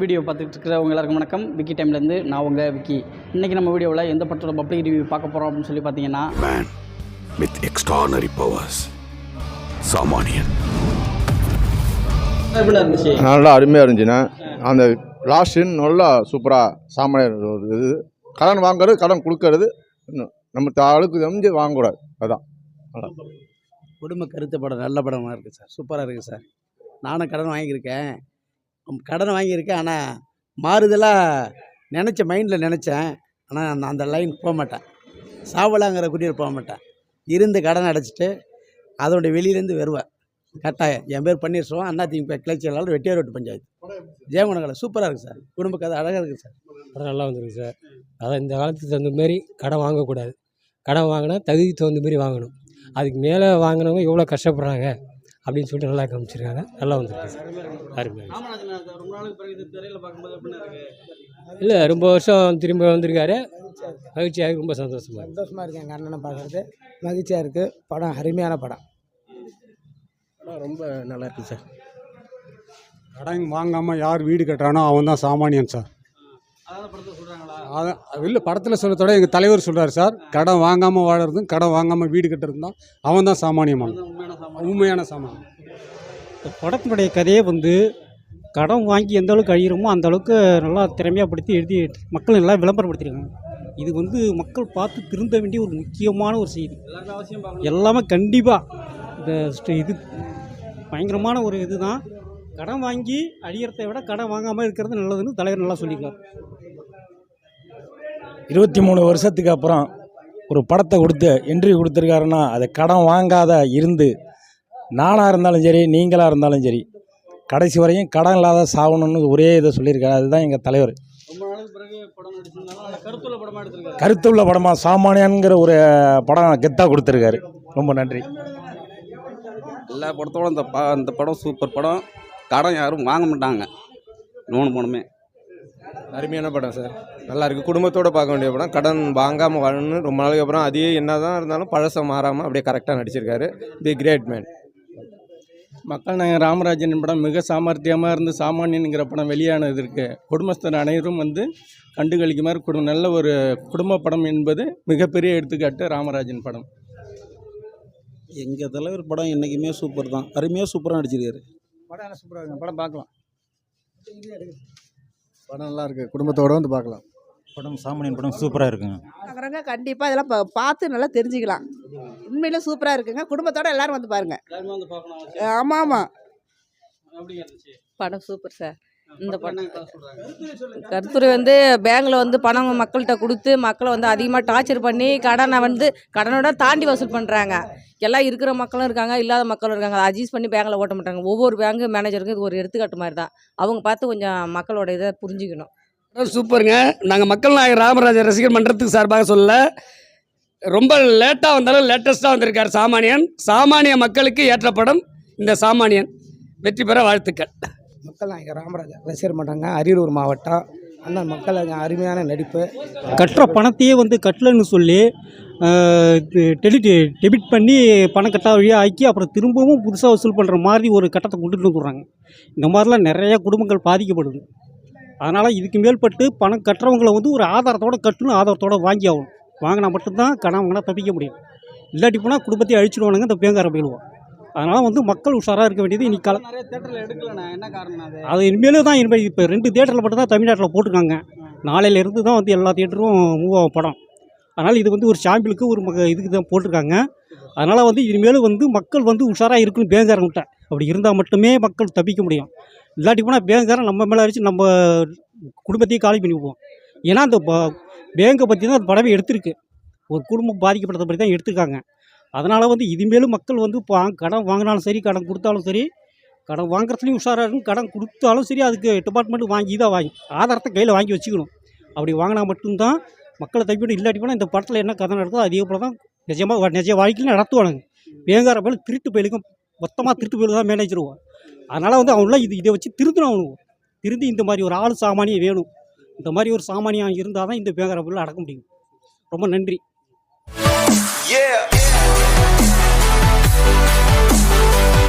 Video பார்த்துட்டு இருக்கிறவங்க எல்லாருக்கும் வணக்கம். விக்கி டைம்லேருந்து நான் உங்கள் விக்கி. இன்றைக்கி நம்ம வீடியோவில் எந்த படத்தோட பப்ளிக் ரிவ்யூ பார்க்க போகிறோம் அப்படின்னு சொல்லி பார்த்தீங்கன்னா man with extraordinary powers. சாமானியன். எப்படி இருந்துச்சு நல்லா அருமையாக இருந்துச்சுண்ணே. அந்த லாஸ்ட் சீன் நல்லா சூப்பராக சாமானியர் ஒரு இது. கடன் வாங்குறது கடன் கொடுக்கறது. நம்ம ஆளுக்கு தெரிஞ்சு வாங்கக்கூடாது. அதான். குடும்ப கருத்து படம் நல்ல படமாக இருக்குது சார். சூப்பராக இருக்குது சார். நானும் கடன் வாங்கியிருக்கேன். கடன் வாங்கியிருக்கேன். ஆனால் மாறுதலாக நினச்ச மைண்டில் நினச்சேன். ஆனால் அந்த அந்த லைன் போக மாட்டேன். சாவலாங்கிற குடியில் போக மாட்டேன். இருந்து கடன் அடைச்சிட்டு அதோட வெளியிலேருந்து வருவேன். கட்டாயம். என் பேர் பன்னீர்செல்வம் அண்ணா திமுக கிளை செயலாளர் வெட்டியார் ரோட்டு பஞ்சாயத்து. ஜெயமனகலை சூப்பராக இருக்குது சார். குடும்ப கதை அழகாக இருக்குது சார். படம் நல்லா வந்துருக்கு சார். அதான் இந்த காலத்துக்கு தகுந்த மாதிரி கடன் வாங்கக்கூடாது. கடன் வாங்கினா தகுதிக்கு தகுந்த மாதிரி வாங்கணும். அதுக்கு மேலே வாங்கினவங்க எவ்வளோ கஷ்டப்படுறாங்க? அப்படின்னு சொல்லிட்டு நல்லா காமிச்சிருக்காங்க நல்லா வந்திருக்கு. சார் அருமையாக ராமராஜன் ரொம்ப நாளுக்கு பிறகு இது திரையில் பார்க்கும்போது எப்படின்னா இருக்கு இல்லை ரொம்ப வருஷம் திரும்ப வந்திருக்காரு. மகிழ்ச்சியாக ரொம்ப சந்தோஷமாக இருக்கு. சந்தோஷமாக இருக்கு எங்கள் அண்ணனை பார்க்குறது. மகிழ்ச்சியாக இருக்குது படம் அருமையான படம். ரொம்ப நல்லா இருக்குது சார். கடன் வாங்காமல் யார் வீடு கட்டுறானோ அவன் தான் சாமானியன் சார். அதான் இல்லை படத்தில் சொல்லத்தோட எங்கள் தலைவர் சொல்கிறார் சார் கடன் வாங்காமல் வாழறதும் கடன் வாங்காமல் வீடு கட்டுறதும் தான் அவன் தான் சாமானியமான உண்மையான சாமான் உண்மையான சாமானியன். இந்த படத்தினுடைய கதையே வந்து கடன் வாங்கி எந்த அளவுக்கு அழிகிறோமோ அந்த அளவுக்கு நல்லா திறமையாக படுத்தி எழுதி மக்கள் நல்லா விளம்பரப்படுத்திருக்காங்க. இது வந்து மக்கள் பார்த்து திருந்த வேண்டிய ஒரு முக்கியமான ஒரு செய்தி. எல்லாருமே அவசியம் பார்க்கணும். எல்லாமே கண்டிப்பாக இந்த ஸ்ட- இது பயங்கரமான ஒரு இதுதான். கடன் வாங்கி அழியறதை விட கடன் வாங்காமல் இருக்கிறது நல்லதுன்னு தலைவர் நல்லா சொல்லியிருக்காரு. இருபத்தி மூணு வருஷத்துக்கு அப்புறம் ஒரு படத்தை கொடுத்து என்ட்ரி கொடுத்துருக்காருன்னா அதை கடன் வாங்காத இருந்து நானாக இருந்தாலும் சரி நீங்களாக இருந்தாலும் சரி கடைசி வரையும் கடன் இல்லாத சாகணும்னு ஒரே இதை சொல்லியிருக்காரு. அதுதான் எங்கள் தலைவர். ரொம்ப நாளுக்கு பிறகு படம் நடிச்சிருந்தாலும் நல்ல கருத்துள்ள படமாக எடுத்திருக்காரு. கருத்துள்ள படமாக சாமானியன்கிற ஒரு படம் கெத்தாக கொடுத்துருக்காரு. ரொம்ப நன்றி. எல்லா படத்தோட இந்த ப இந்த படம் சூப்பர் படம். கடன் யாரும் வாங்க மாட்டாங்க. மூணு படமே அருமையான படம் சார். நல்லா இருக்கு. குடும்பத்தோட பார்க்க வேண்டிய படம். கடன் வாங்காமல் வாழணும்னு ரொம்ப நாளைக்கு அப்புறம் அதே என்னதான் இருந்தாலும் பழசம் மாறாமல் அப்படியே கரெக்டாக நடிச்சிருக்காரு. தி கிரேட் மேன் மக்கள் நாயகன் ராமராஜன் படம் மிக சாமர்த்தியமாக இருந்து சாமானியனுங்கிற படம் வெளியானது இருக்கு. குடும்பஸ்தர் அனைவரும் வந்து கண்டுகளிக்குமாறு குடும் நல்ல ஒரு குடும்ப படம் என்பது மிகப்பெரிய எடுத்துக்காட்டு ராமராஜன் படம். எங்கள் தலைவர் படம் என்றைக்குமே சூப்பர் தான். அருமையாக சூப்பராக நடிச்சிருக்காரு. படம் நல்லா சூப்பராக இருக்கு? படம் பார்க்கலாம். படம் நல்லா இருக்குது குடும்பத்தோடு வந்து பார்க்கலாம். படம் சாமானியன் படம் சூப்பராக இருக்குங்க. கண்டிப்பாக இதெல்லாம் பா- பார்த்து நல்லா தெரிஞ்சுக்கலாம். உண்மையிலே சூப்பராக இருக்குங்க. குடும்பத்தோட எல்லாரும் வந்து பாருங்கள். ஆமாம் ஆமாம் படம் சூப்பர் சார் இந்த சொல்றாங்க? கருத்துரை வந்து பேங்க்கில் வந்து பணம் மக்கள்கிட்ட கொடுத்து மக்களை வந்து அதிகமாக டார்ச்சர் பண்ணி கடனை வந்து கடனோட தாண்டி வசூல் பண்ணுறாங்க எல்லாம் இருக்கிற மக்களும் இருக்காங்க இல்லாத மக்களும் இருக்காங்க. அதை அட்ஜஸ்ட் பண்ணி பேங்கில் ஓட்ட மாட்டாங்க. ஒவ்வொரு பேங்க் மேனேஜருக்கும் இது ஒரு எடுத்துக்காட்டு மாதிரி தான். அவங்க பார்த்து கொஞ்சம் மக்களோட இதை புரிஞ்சுக்கணும். சூப்பருங்க. நாங்கள் மக்கள் நாயகர் ராமராஜர் ரசிகர் மன்றத்துக்கு சார்பாக சொல்ல ரொம்ப லேட்டாக வந்தாலும் லேட்டஸ்ட்டாக வந்திருக்கார் சாமானியன். சாமானிய மக்களுக்கு ஏற்ற படம் இந்த சாமானியன். வெற்றி பெற வாழ்த்துக்கள். மக்கள் நாயகர் ராமராஜா ரசிகர் மாட்டாங்க அரியலூர் மாவட்டம் அண்ணன் மக்கள் அருமையான நடிப்பு. கட்டுற பணத்தையே வந்து கட்டலன்னு சொல்லி டெலிட் டெபிட் பண்ணி பணம் கட்டா வழியாக ஆக்கி அப்புறம் திரும்பவும் புதுசாக வசூல் பண்ணுற மாதிரி ஒரு கட்டத்தை கொண்டுட்டு வந்துடுறாங்க இந்த மாதிரிலாம் நிறையா குடும்பங்கள் பாதிக்கப்படுது. அதனால் இதுக்கு மேல்பட்டு பணம் கட்டுறவங்கள வந்து ஒரு ஆதாரத்தோட கட்டணும் ஆதாரத்தோடு வாங்கி ஆகணும். வாங்கினா மட்டும்தான் கடன் வாங்கினா தப்பிக்க முடியும். இல்லாட்டி போனால் குடும்பத்தையே அழிச்சிடுவானுங்க இந்த பேங்கார போயிடுவோம் அதனால் வந்து மக்கள் உஷாராக இருக்க வேண்டியது இன்னைக்கு கால நிறைய தேட்டரில் எடுக்கலண்ணா. என்ன காரணம் அது? இனிமேலும் தான் இனிமேல் இப்போ ரெண்டு தேட்டரில் மட்டும் தான் தமிழ்நாட்டில் போட்டிருக்காங்க. நாளையிலேருந்து தான் வந்து எல்லா தேட்டரும் மூவ் ஆகும் படம். அதனால் இது வந்து ஒரு சாம்பிளுக்கு ஒரு மக இதுக்கு தான் போட்டிருக்காங்க. அதனால் வந்து இனிமேலும் வந்து மக்கள் வந்து உஷாராக இருக்கணும் பேங்காரங்கிட்ட. அப்படி இருந்தால் மட்டுமே மக்கள் தப்பிக்க முடியும். இல்லாட்டி போனால் பேங்காரன் நம்ம மேலே அடிச்சு நம்ம குடும்பத்தையும் காலி பண்ணி விடுவோம். ஏன்னா அந்த பேங்கை பற்றி தான் அந்த படமே எடுத்திருக்கு. ஒரு குடும்பம் பாதிக்கப்பட்டதை பற்றி தான் எடுத்திருக்காங்க. அதனால் வந்து இதுமேலும் மக்கள் வந்து பா கடன் வாங்கினாலும் சரி கடன் கொடுத்தாலும் சரி கடன் வாங்குறதுலையும் உஷாராக இருக்கும் கடன் கொடுத்தாலும் சரி அதுக்கு டிபார்ட்மெண்ட் வாங்கி தான் வாங்கி ஆதாரத்தை கையில் வாங்கி வச்சுக்கணும். அப்படி வாங்கினா மட்டும்தான் மக்களை தப்பிட்டு இல்லாட்டி போனால் இந்த படத்தில் என்ன கதை நடக்குதோ அதே போல் தான் நிஜமாக நிஜ வாழ்க்கையில் நடத்துவானுங்க. வேங்கார மேலே திருட்டு பயிலுக்கும் மொத்தமாக திருட்டு பயிலுக்கு தான் மேனேஜருவோம் அதனால் வந்து அவங்களாம் இது இதை வச்சு திருத்தணும் அவனுங்க. திருந்தி இந்த மாதிரி ஒரு ஆள் சாமானியம் வேணும். இந்த மாதிரி ஒரு சாமானியம் இருந்தால் தான் இந்த வேங்கார பயில அடக்க முடியும். ரொம்ப நன்றி. Yeah. Thank you